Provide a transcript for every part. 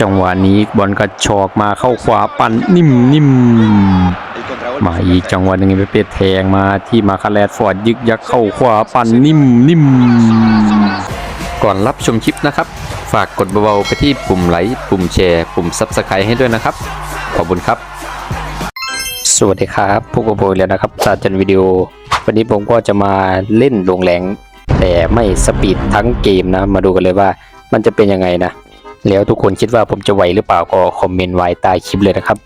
จังหวะนี้บอลกระชอกมาเข้าขวาปั่นนิ่มนิ่มมาอีกจังหวะหนึ่งไปเปแทงมาที่มาคาแลดฟอร์ดยึกยักเข้าขวาปั่นนิ่มนิ่มก่อนรับชมคลิปนะครับ ฝากกดเบาๆไปที่ปุ่มไลค์ปุ่มแชร์ปุ่มซับสไครต์ให้ด้วยนะครับ ขอบคุณครับ สวัสดีครับพวกโบยแล้วนะครับซาจันวิดีโอ วันนี้ผมก็จะมาเล่นลงแรงแต่ไม่สปีดทั้งเกมนะ มาดูกันเลยว่ามันจะเป็นยังไงนะ แล้วทุกคนคิดว่าผมจะไหวหรือเปล่าก็คอมเมนต์ไว้ใต้คลิปเลยนะครับ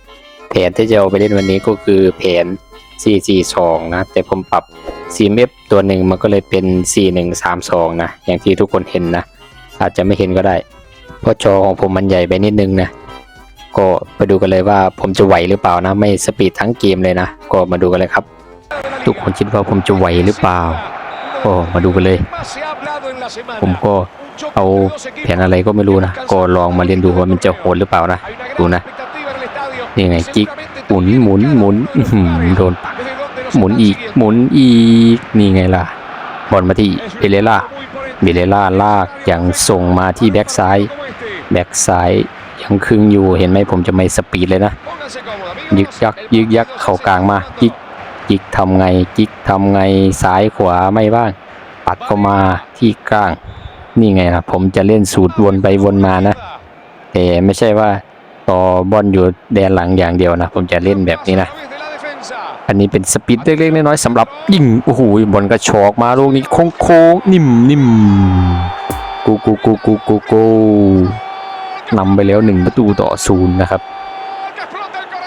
แผนที่จะเอาไปเล่นวันนี้ก็คือแผน 442 นะ แต่ผมปรับ CMF ตัวหนึ่งมันก็เลยเป็น 4132 นะ อย่างที่ทุกคนเห็นนะ อาจจะไม่เห็นก็ได้ เพราะจอของผมมันใหญ่ไปนิดนึงนะ ก็ไปดูกันเลยว่าผมจะไหวหรือเปล่านะ ไม่สปีดทั้งเกมเลยนะ ก็มาดูกันเลยครับ ทุกคนคิดว่าผมจะไหวหรือเปล่า ก็มาดูกันเลย ผมก็ เอาแผนอะไรก็ไม่รู้นะ ก็ลองมาเรียนดูว่ามันจะโหดหรือเปล่านะ ดูนะ นี่ไงจิก หมุนหมุนหมุนอื้อหือโดนปักหมุนอีก หมุนอีก นี่ไงล่ะ บอลมาที่เบเลล่า เบเลล่าลากยังส่งมาที่แบ็กซ้าย แบ็กซ้ายยังคึงอยู่ เห็นไหมผมจะไม่สปีดเลยนะ ยึกยักยึกยักเข้ากลางมา จิก จิกทำไง จิกทำไง ซ้ายขวาไม่บ้าง ปัดเข้ามาที่กลาง นี่ไงนะผมจะเล่นสูตรวนไปวนมานะแต่ไม่ใช่ว่าต่อบอลอยู่แดนหลังอย่างเดียวนะ ผมจะเล่นแบบนี้นะ อันนี้เป็นสปีดเล็กๆน้อยๆสำหรับยิงโอ้โหบอลกระชอกมาลูกนี้โค้งๆนิ่มนิ่มกูกูกูกูกูกูนำไปแล้วหนึ่งประตูต่อศูนย์นะครับ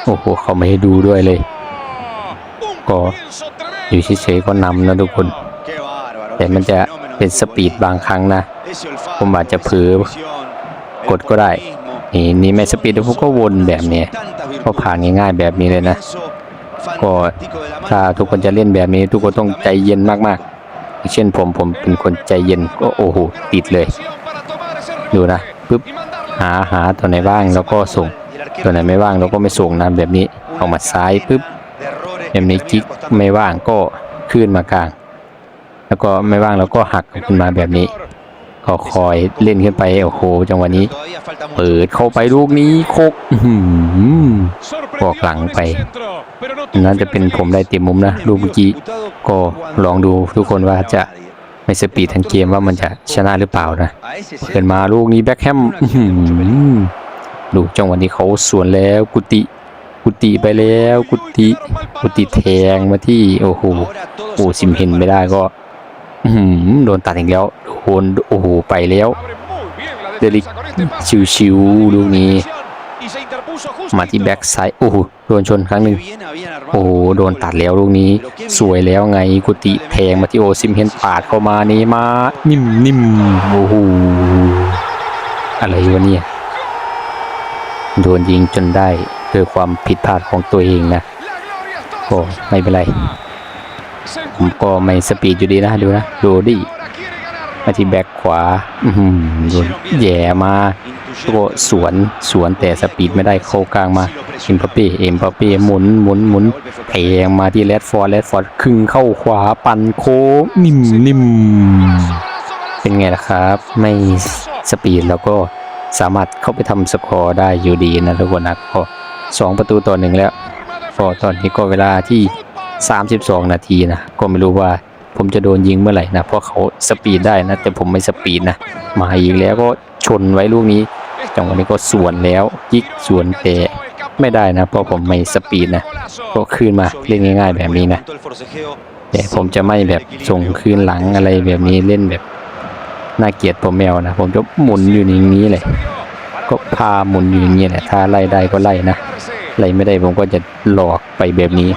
โอ้โหเขาไม่ให้ดูด้วยเลย ก็อยู่เฉยๆก็นำนะทุกคน แต่มันจะ เป็นสปีดบางครั้งนะ ผมอาจจะเผลอกดก็ได้ นี่นี่ไม่สปีดแล้วผมก็วนแบบนี้ก็ผ่านง่ายๆแบบนี้เลยนะ ก็ถ้าทุกคนจะเล่นแบบนี้ ทุกคนต้องใจเย็นมากๆอย่างเช่นผมผมเป็นคนใจเย็นก็โอ้โหติดเลย ดูนะปึ๊บหาหาตัวไหนว่างแล้วก็ส่ง ตัวไหนไม่ว่างเราก็ไม่ส่งนะแบบนี้ออกมาซ้ายปึ๊บแบบนี้กิ๊กไม่ว่างก็ขึ้นมากลาง แล้วก็ไม่ว่างเราก็หักขึ้นมาแบบนี้ก็คอยเล่นขึ้นไปโอ้โหจังหวะนี้ เปิดเข้าไปลูกนี้โคกหือบอกหลังไปน่าจะเป็นผมได้เต็มมุมนะลูกเมื่อกี้ก็ลองดูทุกคนว่าจะไม่สปีดทั้งเกมว่ามันจะชนะหรือเปล่านะเปิดมาลูกนี้แบ็คแฮมหือดูจังหวะนี้เขาสวนแล้วกุติ กุติไปแล้ว กุติ กุติแทงมาที่โอ้โหโอ้ซิมเห็นไม่ได้ก็ โดนตัดอีกแล้วโดนโอ้โหไปแล้ว เดลิกชิวๆลูกนี้ มาที่แบ็กไซด์โอ้โหโดนชนครั้งหนึ่งโอ้โหโดนตัดแล้วลูกนี้ สวยแล้วไงกุติแทงมาที่โอซิมเห็นปาดเข้ามานี่มา นิ่มนิ่มโอ้โหอะไรวะเนี่ยโดนยิงจนได้คือความผิดพลาดของตัวเองนะก็ไม่เป็นไร ผมก็ไม่สปีดอยู่ดีนะดูนะดูดิมาที่แบ็กขวาอือหือโดนแย่มาก็สวนสวนแต่สปีดไม่ได้เข้ากลางมาเอ็มปาเป้เอ็มปาเป้หมุนหมุนหมุนแทงมาที่แรดฟอร์ดแรดฟอร์ดครึ่งเข้าขวาปั่นโค้นิ่มนิ่มเป็นไงล่ะครับ ไม่สปีดแล้วก็สามารถเข้าไปทำสกอร์ได้อยู่ดีนะทุกคนนะก็สองประตูต่อหนึ่งแล้วก็ตอนนี้ก็เวลาที่ 32 นาทีนะ ก็ไม่รู้ว่าผมจะโดนยิงเมื่อไหร่นะ เพราะเขาสปีดได้นะ แต่ผมไม่สปีดนะ มาอีกแล้วก็ชนไว้ลูกนี้ จังหวะนี้ก็สวนแล้วยิกสวนแต่ไม่ได้นะ เพราะผมไม่สปีดนะ ก็คืนมาเล่นง่าย ๆ แบบนี้นะ แต่ผมจะไม่แบบส่งคืนหลังอะไรแบบนี้เล่นแบบน่าเกลียดผมแมวนะ ผมจะหมุนอยู่อย่างนี้เลย ก็พาหมุนอยู่อย่างนี้แหละ ถ้าไล่ได้ก็ไล่นะ ไล่ไม่ได้ผมก็จะหลอกไปแบบนี้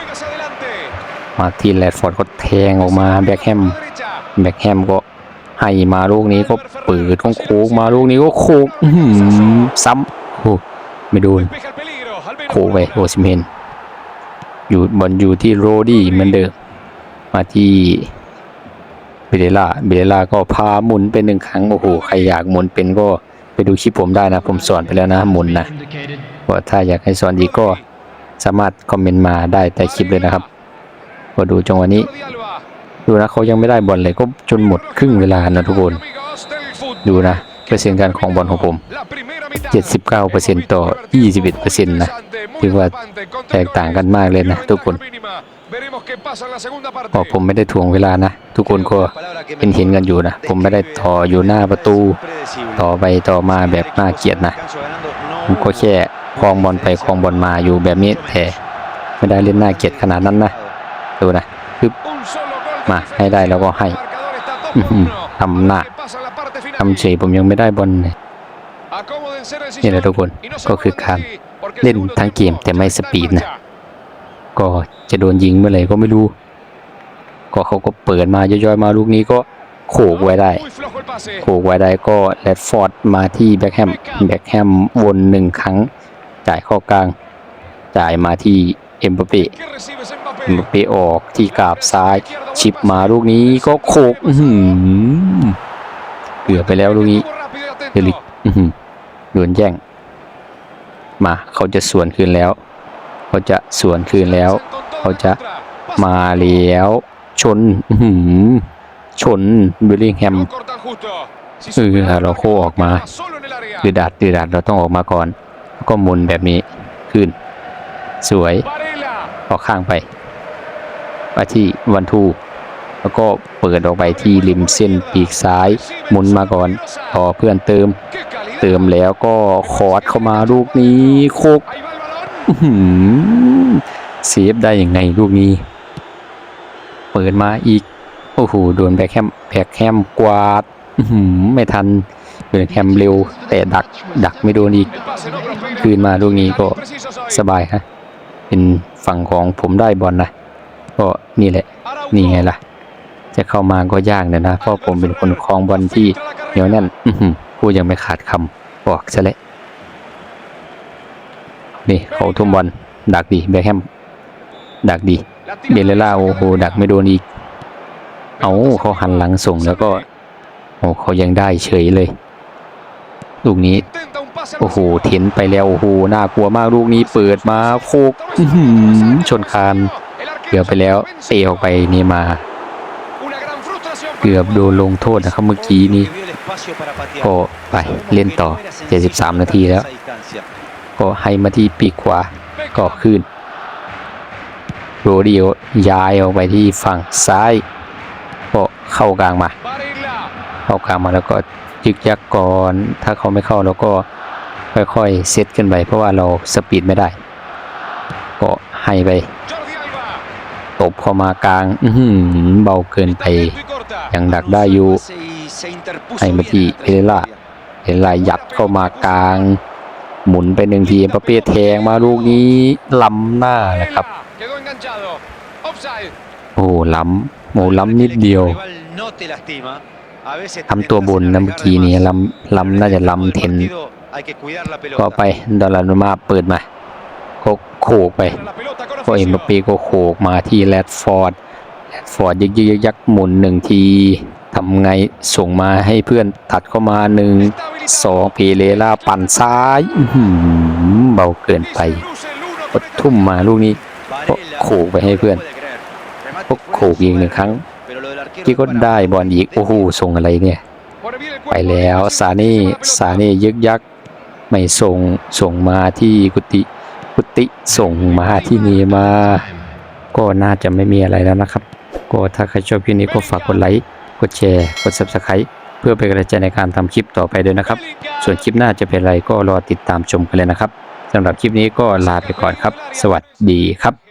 มาที่แรดฟอร์ดก็แทงออกมาแบ็คแฮมแบ็คแฮมก็ให้มาลูกนี้ก็เปิดของโค้งมาลูกนี้ก็โค้งซ้ำโอ้ไม่โดนโค้งไปโอซิเมนอยู่บอลอยู่ที่โรดี้เหมือนเดิมมาที่เบเดล่าเบเดล่าก็พาหมุนเป็นหนึ่งครั้งโอ้โหใครอยากหมุนเป็นก็ไปดูคลิปผมได้นะ ผมสอนไปแล้วนะหมุนนะว่าถ้าอยากให้สอนดีกก็สามารถคอมเมนต์มาได้ใต้คลิปเลยนะครับ ก็ดูจังหวะนี้ ดูนะเขายังไม่ได้บอลเลยก็จนหมดครึ่งเวลานะทุกคน ดูนะเปอร์เซ็นต์การครองบอลของผม 79%ต่อ 21%นะถือว่าแตกต่างกันมากเลยนะทุกคนพอกผมไม่ได้ถ่วงเวลานะ ทุกคนก็เห็นเห็นกันอยู่นะ ผมไม่ได้ต่ออยู่หน้าประตู ต่อไปต่อมาแบบน่าเกลียดนะผมก็แค่คลองบอลไปคลองบอลมาอยู่แบบนี้แต่ไม่ได้เล่นหน่าเกลียดขนาดนั้นนะ ดูนะปึ๊บมาให้ได้แล้วก็ให้อื้อหือทำหน้าทำเฉยผมยังไม่ได้บอลเลยนี่แหละทุกคนก็คือการเล่นทั้งเกมแต่ไม่สปีดนะ ก็จะโดนยิงเมื่อไหร่ก็ไม่รู้ ก็เขาก็เปิดมาย่อยๆมาลูกนี้ก็โขกไว้ได้โขกไว้ได้ก็แรดฟอร์ดมาที่แบ็คแฮมแบ็คแฮมวนหนึ่งครั้ง จ่ายเข้ากลาง จ่ายมาที่ เอ็มบัปเป้เอ็มบัปเป้ออกที่กราบซ้ายชิปมาลูกนี้ก็โขกอื้อหือเกือบไปแล้วลูกนี้เดลิกอื้อหือโดนแย่ง มาเขาจะสวนคืนแล้ว เขาจะสวนคืนแล้ว เขาจะมาแล้วชนอื้อหือชนเบลลิงแฮมเออเราโคออกมาดืดดัดดืดดัดเราต้องออกมาก่อนแล้วก็หมุนแบบนี้ขึ้น สวย ออกข้างไปไปที่วันทูแล้วก็เปิดออกไปที่ริมเส้นปีกซ้ายหมุนมาก่อนรอเพื่อนเติม เติมแล้วก็คอร์ดเข้ามาลูกนี้โคกเซฟได้ยังไงลูกนี้ เปิดมาอีก โอ้โหโดนแบ็คแฮมแบ็คแฮมกวาดหือไม่ทันแบ็คแฮมเร็ว แต่ดักดักไม่โดนอีก คืนมาลูกนี้ก็สบายฮะ เป็นฝั่งของผมได้บอลนะก็นี่แหละนี่ไงล่ะ จะเข้ามาก็ยากเนี่ยนะเพราะผมเป็นคนคลองบอลที่เหนียวแน่นอือหือพูดยังไม่ขาดคำบอกซะแล้วนี่เขาทุ่มบอลดักดีแบคแฮมดักดีเบลล่าโอ้โหดักไม่โดนอีก เอาเขาหันหลังส่งแล้วก็โอ้เขายังได้เฉยเลย ลูกนี้ โอ้โหเห็นไปแล้วโอ้โหน่ากลัวมากลูกนี้เปิดมาโคกอื้อหือชนคานเกือบไปแล้วเตะออกไปนี่มา เกือบโดนลงโทษนะครับเมื่อกี้นี้ก็ไปเล่นต่อ 73 นาทีแล้ว ก็ให้มาที่ปีกขวาก็ขึ้นโรดิโอย้ายออกไปที่ฝั่งซ้ายก็เข้ากลางมา เข้ากลางมาแล้วก็ยึกยักก่อน ถ้าเขาไม่เข้าเราก็ ค่อยๆเซตขึ้นไปเพราะว่าเราสปีดไม่ได้ ก็ให้ไปตบเข้ามากลางอืเบาเกินไปยังดักได้อยู่ให้มาที่เพเรล่าเห็นลายยัดเข้ามากลาง หมุนไปหนึ่งทีประเภทแทงมาลูกนี้ล้ำหน้านะครับโอ้ล้ำโอ้ล้ำนิดเดียว ทำตัวบนนะเมื่อกี้นี้ล้ำล้ำน่าจะล้ำเทนก็ไปดอลลาร์นูมาเปิดมาก็โขกไปก็เอ็มบัปเป้ก็โขกมาที่แรดฟอร์ดแรดฟอร์ดยึกยักยักหมุนหนึ่งทีทำไงส่งมาให้เพื่อนตัดเข้ามาหนึ่งสองเพเลล่าปั่นซ้ายเบาเกินไปก็ทุ่มมาลูกนี้ก็โขกไปให้เพื่อนก็โขกอีกหนึ่งครั้ง ที่ก็ได้บอลอีก โอ้โหส่งอะไรเนี่ย ไปแล้วซาเน่ซาเน่ยึกยักไม่ส่งส่งมาที่กุติกุติส่งมาที่เนมา ก็น่าจะไม่มีอะไรแล้วนะครับ ก็ถ้าใครชอบคลิปนี้ก็ฝากกดไลค์กดแชร์กด subscribe เพื่อเป็นกำลังใจในการทำคลิปต่อไปด้วยนะครับ ส่วนคลิปหน้าจะเป็นอะไรก็รอติดตามชมกันเลยนะครับสำหรับคลิปนี้ก็ลาไปก่อนครับ สวัสดีครับ